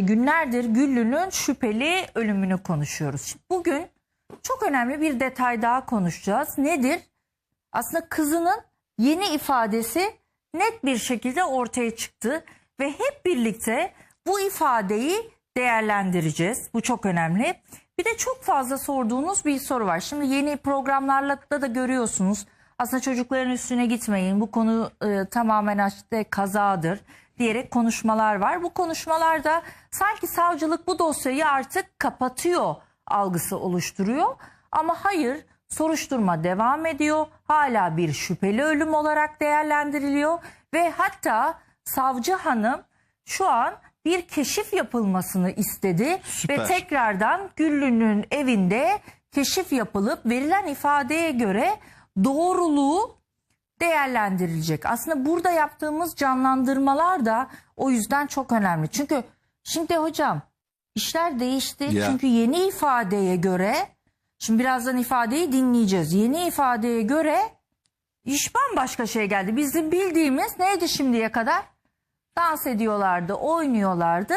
Günlerdir Güllü'nün şüpheli ölümünü konuşuyoruz. Şimdi Bugün çok önemli bir detay daha konuşacağız. Nedir? Aslında kızının yeni ifadesi net bir şekilde ortaya çıktı ve hep birlikte bu ifadeyi değerlendireceğiz. Bu çok önemli. Bir de çok fazla sorduğunuz bir soru var. Şimdi yeni programlarla da, da görüyorsunuz. Aslında çocukların üstüne gitmeyin. Bu konu e, tamamen işte kazadır diyerek konuşmalar var. Bu konuşmalarda sanki savcılık bu dosyayı artık kapatıyor algısı oluşturuyor. Ama hayır soruşturma devam ediyor. Hala bir şüpheli ölüm olarak değerlendiriliyor ve hatta savcı hanım şu an bir keşif yapılmasını istedi Süper. ve tekrardan Güllü'nün evinde keşif yapılıp verilen ifadeye göre doğruluğu değerlendirilecek. Aslında burada yaptığımız canlandırmalar da o yüzden çok önemli. Çünkü şimdi hocam işler değişti. Ya. Çünkü yeni ifadeye göre şimdi birazdan ifadeyi dinleyeceğiz. Yeni ifadeye göre iş bambaşka şey geldi. Bizim bildiğimiz neydi şimdiye kadar? Dans ediyorlardı, oynuyorlardı.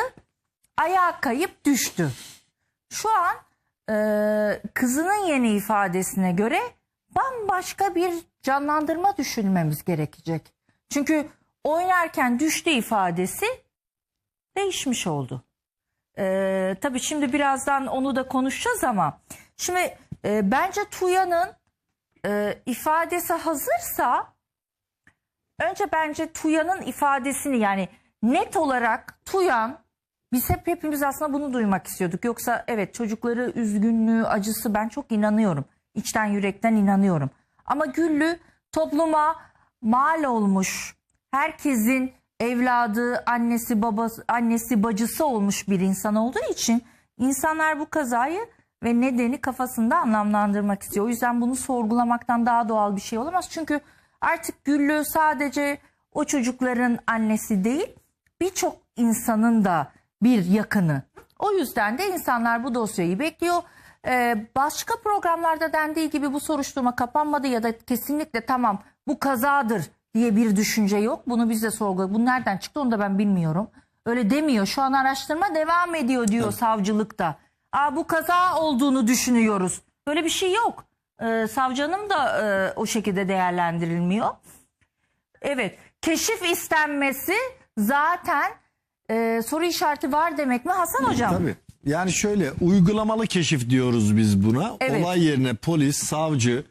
Ayağa kayıp düştü. Şu an e, kızının yeni ifadesine göre bambaşka bir canlandırma düşünmemiz gerekecek. Çünkü oynarken düştü ifadesi değişmiş oldu. E, tabii şimdi birazdan onu da konuşacağız ama şimdi e, bence Tuya'nın e, ifadesi hazırsa önce bence Tuya'nın ifadesini yani net olarak Tuyan biz hep hepimiz aslında bunu duymak istiyorduk. Yoksa evet çocukları üzgünlüğü, acısı ben çok inanıyorum. İçten yürekten inanıyorum. Ama Güllü topluma mal olmuş, herkesin evladı, annesi, babası, annesi, bacısı olmuş bir insan olduğu için insanlar bu kazayı ve nedeni kafasında anlamlandırmak istiyor. O yüzden bunu sorgulamaktan daha doğal bir şey olamaz. Çünkü artık Güllü sadece o çocukların annesi değil, birçok insanın da bir yakını. O yüzden de insanlar bu dosyayı bekliyor. Ee, başka programlarda dendiği gibi bu soruşturma kapanmadı ya da kesinlikle tamam bu kazadır diye bir düşünce yok. Bunu biz de sorguladık. Bu nereden çıktı onu da ben bilmiyorum. Öyle demiyor. Şu an araştırma devam ediyor diyor savcılıkta. Aa, bu kaza olduğunu düşünüyoruz. Böyle bir şey yok. Ee, savcı hanım da e, o şekilde değerlendirilmiyor. Evet, keşif istenmesi zaten e, soru işareti var demek mi Hasan hocam? Tabii. Yani şöyle uygulamalı keşif diyoruz biz buna. Evet. Olay yerine polis, savcı,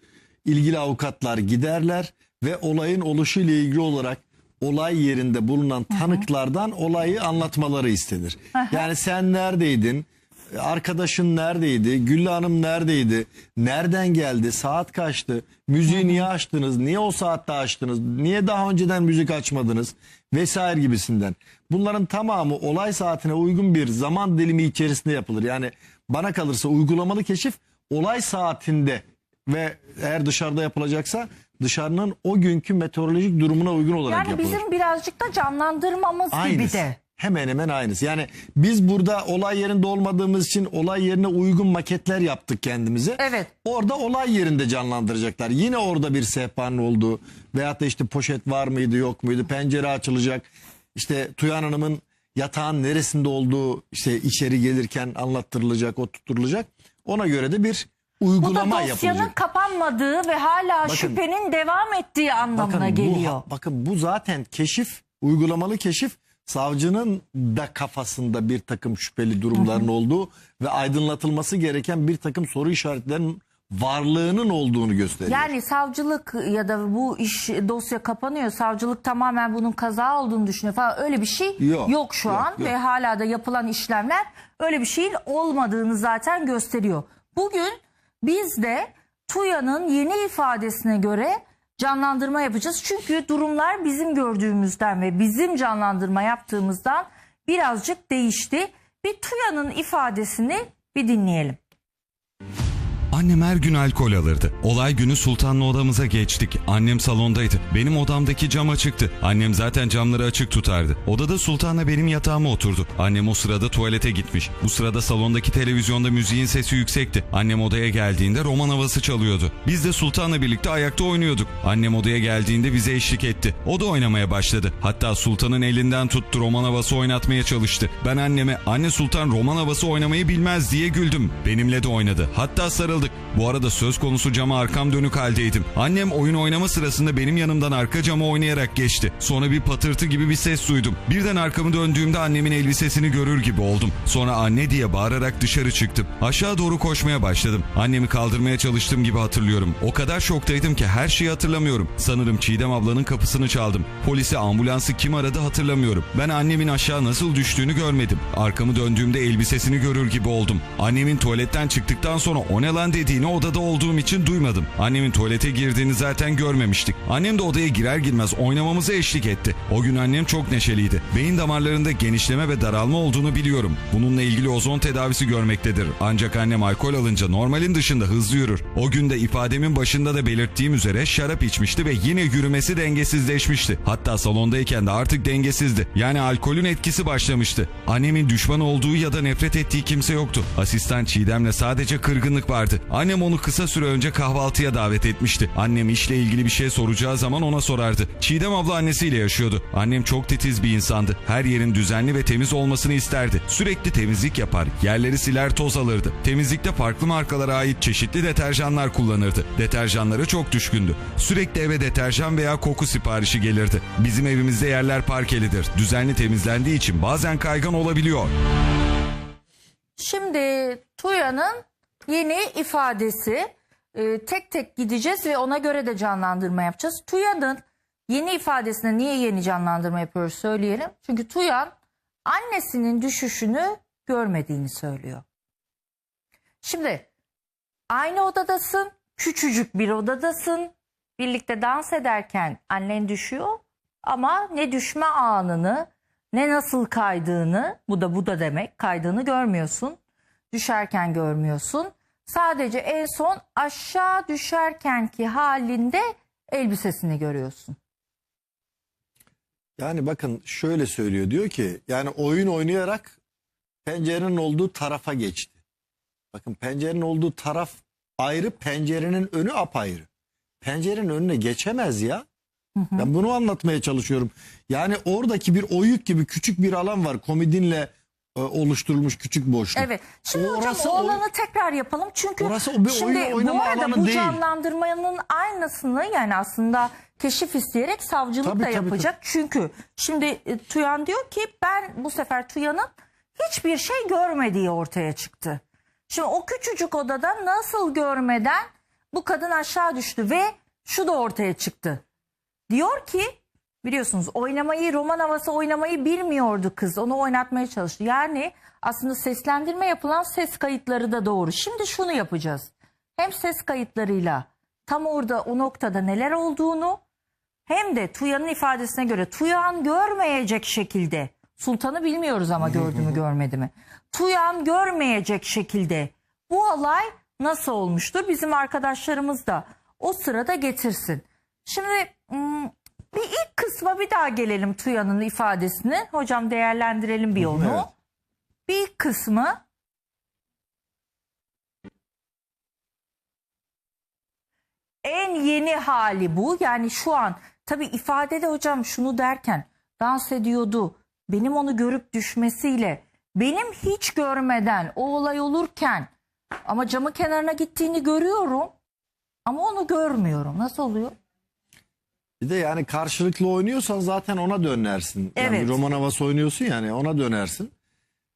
ilgili avukatlar giderler ve olayın oluşu ile ilgili olarak olay yerinde bulunan tanıklardan olayı anlatmaları istenir. Yani sen neredeydin? Arkadaşın neredeydi? Güllü Hanım neredeydi? Nereden geldi? Saat kaçtı? Müziği niye açtınız? Niye o saatte açtınız? Niye daha önceden müzik açmadınız? Vesaire gibisinden. Bunların tamamı olay saatine uygun bir zaman dilimi içerisinde yapılır. Yani bana kalırsa uygulamalı keşif olay saatinde ve eğer dışarıda yapılacaksa dışarının o günkü meteorolojik durumuna uygun olarak Yani yapılır. bizim birazcık da canlandırmamız gibi Aynısı. de. Hemen hemen aynısı. Yani biz burada olay yerinde olmadığımız için olay yerine uygun maketler yaptık kendimize. Evet. Orada olay yerinde canlandıracaklar. Yine orada bir sehpanın olduğu veyahut da işte poşet var mıydı yok muydu pencere açılacak. İşte Tuyan Hanım'ın yatağın neresinde olduğu işte içeri gelirken anlattırılacak, o tutturulacak. Ona göre de bir Bu da uygulama dosyanın yapılacak. kapanmadığı ve hala Bakın- şüphenin devam ettiği anlamına Bakın geliyor. Bu, bakın bu zaten keşif, uygulamalı keşif savcının da kafasında bir takım şüpheli durumların olduğu ve aydınlatılması gereken bir takım soru işaretlerinin varlığının olduğunu gösteriyor. Yani savcılık ya da bu iş dosya kapanıyor. Savcılık tamamen bunun kaza olduğunu düşünüyor falan. Öyle bir şey yok, Yok, şu yok, an yok. ve hala da yapılan işlemler öyle bir şeyin olmadığını zaten gösteriyor. Bugün biz de Tuya'nın yeni ifadesine göre canlandırma yapacağız. Çünkü durumlar bizim gördüğümüzden ve bizim canlandırma yaptığımızdan birazcık değişti. Bir Tuya'nın ifadesini bir dinleyelim. Annem her gün alkol alırdı. Olay günü Sultan'la odamıza geçtik. Annem salondaydı. Benim odamdaki cam açıktı. Annem zaten camları açık tutardı. Odada Sultan'la benim yatağıma oturdu. Annem o sırada tuvalete gitmiş. Bu sırada salondaki televizyonda müziğin sesi yüksekti. Annem odaya geldiğinde roman havası çalıyordu. Biz de Sultan'la birlikte ayakta oynuyorduk. Annem odaya geldiğinde bize eşlik etti. O da oynamaya başladı. Hatta Sultan'ın elinden tuttu roman havası oynatmaya çalıştı. Ben anneme anne Sultan roman havası oynamayı bilmez diye güldüm. Benimle de oynadı. Hatta sarıldık. Bu arada söz konusu cama arkam dönük haldeydim. Annem oyun oynama sırasında benim yanımdan arka cama oynayarak geçti. Sonra bir patırtı gibi bir ses duydum. Birden arkamı döndüğümde annemin elbisesini görür gibi oldum. Sonra anne diye bağırarak dışarı çıktım. Aşağı doğru koşmaya başladım. Annemi kaldırmaya çalıştığım gibi hatırlıyorum. O kadar şoktaydım ki her şeyi hatırlamıyorum. Sanırım Çiğdem ablanın kapısını çaldım. Polisi ambulansı kim aradı hatırlamıyorum. Ben annemin aşağı nasıl düştüğünü görmedim. Arkamı döndüğümde elbisesini görür gibi oldum. Annemin tuvaletten çıktıktan sonra o ne lan dediğini odada olduğum için duymadım. Annemin tuvalete girdiğini zaten görmemiştik. Annem de odaya girer girmez oynamamıza eşlik etti. O gün annem çok neşeliydi. Beyin damarlarında genişleme ve daralma olduğunu biliyorum. Bununla ilgili ozon tedavisi görmektedir. Ancak annem alkol alınca normalin dışında hızlı yürür. O gün de ifademin başında da belirttiğim üzere şarap içmişti ve yine yürümesi dengesizleşmişti. Hatta salondayken de artık dengesizdi. Yani alkolün etkisi başlamıştı. Annemin düşman olduğu ya da nefret ettiği kimse yoktu. Asistan Çiğdem'le sadece kırgınlık vardı. Annem onu kısa süre önce kahvaltıya davet etmişti. Annem işle ilgili bir şey soracağı zaman ona sorardı. Çiğdem abla annesiyle yaşıyordu. Annem çok titiz bir insandı. Her yerin düzenli ve temiz olmasını isterdi. Sürekli temizlik yapar, yerleri siler toz alırdı. Temizlikte farklı markalara ait çeşitli deterjanlar kullanırdı. Deterjanlara çok düşkündü. Sürekli eve deterjan veya koku siparişi gelirdi. Bizim evimizde yerler parkelidir. Düzenli temizlendiği için bazen kaygan olabiliyor. Şimdi Tuya'nın yeni ifadesi e, tek tek gideceğiz ve ona göre de canlandırma yapacağız. Tuya'nın yeni ifadesine niye yeni canlandırma yapıyoruz söyleyelim. Çünkü Tuyan annesinin düşüşünü görmediğini söylüyor. Şimdi aynı odadasın, küçücük bir odadasın. Birlikte dans ederken annen düşüyor ama ne düşme anını ne nasıl kaydığını bu da bu da demek kaydığını görmüyorsun. Düşerken görmüyorsun. Sadece en son aşağı düşerkenki halinde elbisesini görüyorsun. Yani bakın şöyle söylüyor diyor ki yani oyun oynayarak pencerenin olduğu tarafa geçti. Bakın pencerenin olduğu taraf ayrı pencerenin önü apayrı. Pencerenin önüne geçemez ya. Ben bunu anlatmaya çalışıyorum. Yani oradaki bir oyuk gibi küçük bir alan var komedinle oluşturulmuş küçük boşluk. Evet. Şimdi hocam orası o o- alanı tekrar yapalım. Çünkü Orası o bir şimdi oyun bu arada bu değil. canlandırmanın aynısını yani aslında keşif isteyerek savcılık Tabii, da tabii, yapacak. Çünkü şimdi e, Tuyan diyor ki ben bu sefer Tuyan'ın hiçbir şey görmediği ortaya çıktı. Şimdi o küçücük odada nasıl görmeden bu kadın aşağı düştü ve şu da ortaya çıktı. Diyor ki biliyorsunuz oynamayı roman havası oynamayı bilmiyordu kız. Onu oynatmaya çalıştı. Yani aslında seslendirme yapılan ses kayıtları da doğru. Şimdi şunu yapacağız. Hem ses kayıtlarıyla tam orada o noktada neler olduğunu hem de Tuya'nın ifadesine göre Tuyan görmeyecek şekilde Sultan'ı bilmiyoruz ama gördü mü görmedi mi? Tuyan görmeyecek şekilde bu olay nasıl olmuştur? Bizim arkadaşlarımız da o sırada getirsin. Şimdi bir ilk kısma bir daha gelelim Tuya'nın ifadesini. Hocam değerlendirelim bir onu. Evet. Bir ilk kısmı en yeni hali bu. Yani şu an tabii ifadede hocam şunu derken dans ediyordu. Benim onu görüp düşmesiyle benim hiç görmeden o olay olurken ama camı kenarına gittiğini görüyorum ama onu görmüyorum. Nasıl oluyor? Bir de yani karşılıklı oynuyorsan zaten ona dönersin. Yani Evet. roman havası oynuyorsun yani ona dönersin.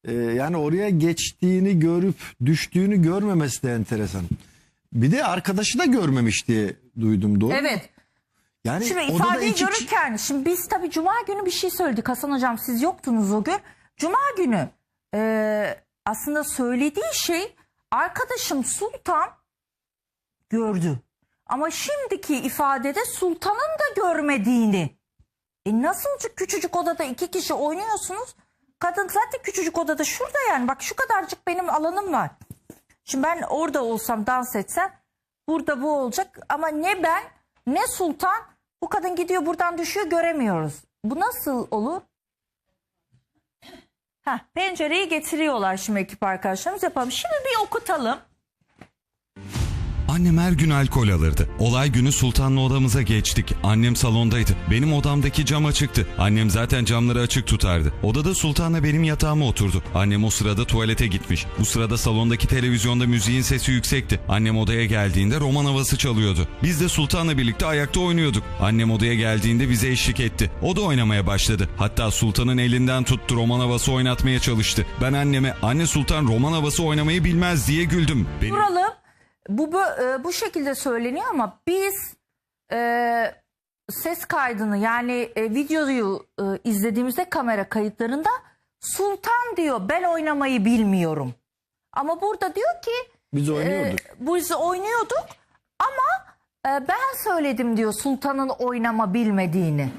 Ee, yani oraya geçtiğini görüp düştüğünü görmemesi de enteresan. Bir de arkadaşı da görmemiş diye duydum doğru mu? Evet. Yani Şimdi odada ifadeyi iki kişi- görürken şimdi biz tabii cuma günü bir şey söyledik Hasan hocam siz yoktunuz o gün. Cuma günü e, aslında söylediği şey arkadaşım Sultan gördü. Ama şimdiki ifadede Sultan'ın da görmediğini. E nasıl küçücük odada iki kişi oynuyorsunuz? Kadın zaten küçücük odada şurada yani bak şu kadarcık benim alanım var. Şimdi ben orada olsam dans etsem burada bu olacak ama ne ben ne Sultan bu kadın gidiyor buradan düşüyor göremiyoruz. Bu nasıl olur? Heh, pencereyi getiriyorlar şimdi ekip arkadaşlarımız yapalım. Şimdi bir okutalım. Annem her gün alkol alırdı. Olay günü Sultan'la odamıza geçtik. Annem salondaydı. Benim odamdaki cam açıktı. Annem zaten camları açık tutardı. Odada Sultan'la benim yatağıma oturdu. Annem o sırada tuvalete gitmiş. Bu sırada salondaki televizyonda müziğin sesi yüksekti. Annem odaya geldiğinde roman havası çalıyordu. Biz de Sultan'la birlikte ayakta oynuyorduk. Annem odaya geldiğinde bize eşlik etti. O da oynamaya başladı. Hatta Sultan'ın elinden tuttu roman havası oynatmaya çalıştı. Ben anneme anne Sultan roman havası oynamayı bilmez diye güldüm. Benim... Duralım. Bu, bu, e, bu şekilde söyleniyor ama biz e, ses kaydını yani e, videoyu e, izlediğimizde kamera kayıtlarında Sultan diyor ben oynamayı bilmiyorum. Ama burada diyor ki Biz oynuyorduk. e, biz oynuyorduk ama e, ben söyledim diyor Sultan'ın oynama bilmediğini.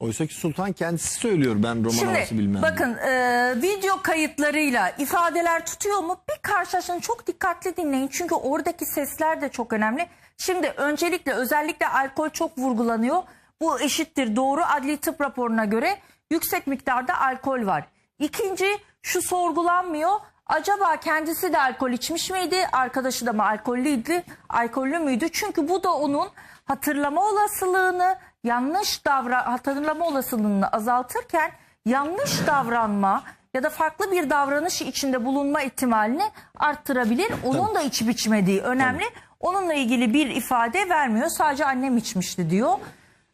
Oysa ki Sultan kendisi söylüyor ben roman havası Şimdi bilmem. bakın e, video kayıtlarıyla ifadeler tutuyor mu? Bir karşılaşın çok dikkatli dinleyin. Çünkü oradaki sesler de çok önemli. Şimdi öncelikle özellikle alkol çok vurgulanıyor. Bu eşittir doğru adli tıp raporuna göre yüksek miktarda alkol var. İkinci şu sorgulanmıyor. Acaba kendisi de alkol içmiş miydi? Arkadaşı da mı alkollüydü? Alkollü müydü? Çünkü bu da onun hatırlama olasılığını, yanlış davran hatırlama olasılığını azaltırken yanlış davranma ya da farklı bir davranış içinde bulunma ihtimalini arttırabilir. Onun da içip içmediği önemli. Onunla ilgili bir ifade vermiyor. Sadece annem içmişti diyor.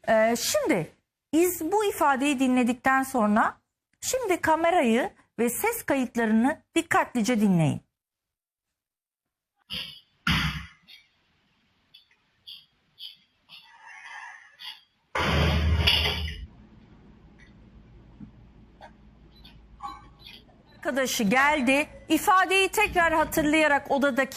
Ee, şimdi iz bu ifadeyi dinledikten sonra şimdi kamerayı ve ses kayıtlarını dikkatlice dinleyin. Arkadaşı geldi. ifadeyi tekrar hatırlayarak odadaki